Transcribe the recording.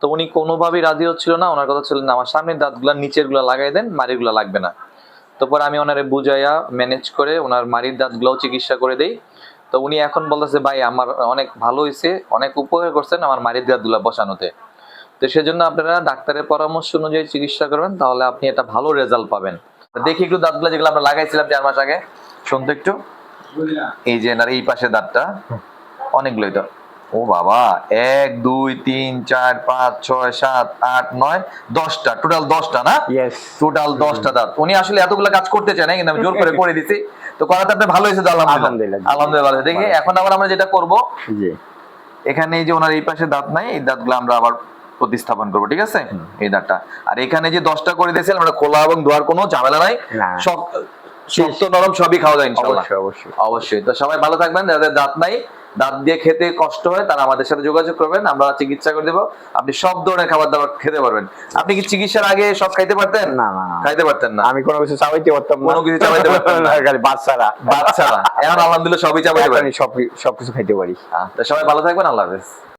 তো উনি কোনোভাবেই রাজি হচ্ছিল না। ওনার কথা ছিল না আমার সামনের দাঁতগুলো নিচেরগুলা লাগাই দেন মারিগুলো লাগবে না। তো পরে আমি ওনারে বুঝাইয়া ম্যানেজ করে ওনার মারির দাঁতগুলোও চিকিৎসা করে দেই। তো উনি এখন বলতেছে ভাই আমার অনেক ভালো হয়েছে অনেক উপকার করছেন আমার মারির দাঁতগুলো বসানোতে। তো সেজন্য আপনারা ডাক্তারের পরামর্শ অনুযায়ী চিকিৎসা করবেন তাহলে আপনি একটা ভালো রেজাল্ট পাবেন। দেখি একটু দাঁতগুলো যেগুলো আমরা লাগাইছিলাম চার মাস আগে। শুনতো একটু? এই যে এনার এই পাশে দাঁতটা অনেকগুলোই তো। ও বাবা এক দুই তিন চার পাঁচ ছয় সাত আট নয় দশটা। টোটাল দশটা না? টোটাল দশটা দাঁত। উনি আসলে এতগুলো কাজ করতে চায় না কিন্তু আমি জোর করে করে দিছি। তো করাতে আপনি ভালো হয়েছে আলহামদুলিল্লাহ? আলহামদুলিল্লাহ। দেখি এখন আবার আমরা যেটা করব এখানে যে ওনার এই পাশে দাঁত নাই এই দাঁতগুলো আমরা আবার প্রতিস্থাপন করব ঠিক আছে? এই দাঁতটা। আর এখানে যে দশটা করে দিয়েছিলাম আমরা খোলা এবং ধোয়ার কোনো ঝামেলা নাই। সব শক্ত নরম সবই খাওয়া যায় ইনশাআল্লাহ। অবশ্যই। অবশ্যই। তো সবাই ভালো থাকবেন যাদের দাঁত নাই দাঁত দিয়ে খেতে কষ্ট হয় তারা আমাদের সাথে যোগাযোগ করবেন আমরা চিকিৎসা করে দেবো। আপনি সব ধরনের খাবার দাবার খেতে পারবেন। আপনি কি চিকিৎসার আগে সব খাইতে পারতেন? না না। খাইতে পারতেন না। আমি কোনো কিছু চাবাইতে পারতাম না। কোনো কিছু চাবাইতে পারতাম না। খালি বাচ্চারা বাচ্চারা এখন আলহামদুলিল্লাহ সবই চাবাইতে পারি। আমি সব সবকিছু খাইতে পারি। তো সবাই ভালো থাকবেন আল্লাহ হাফেজ।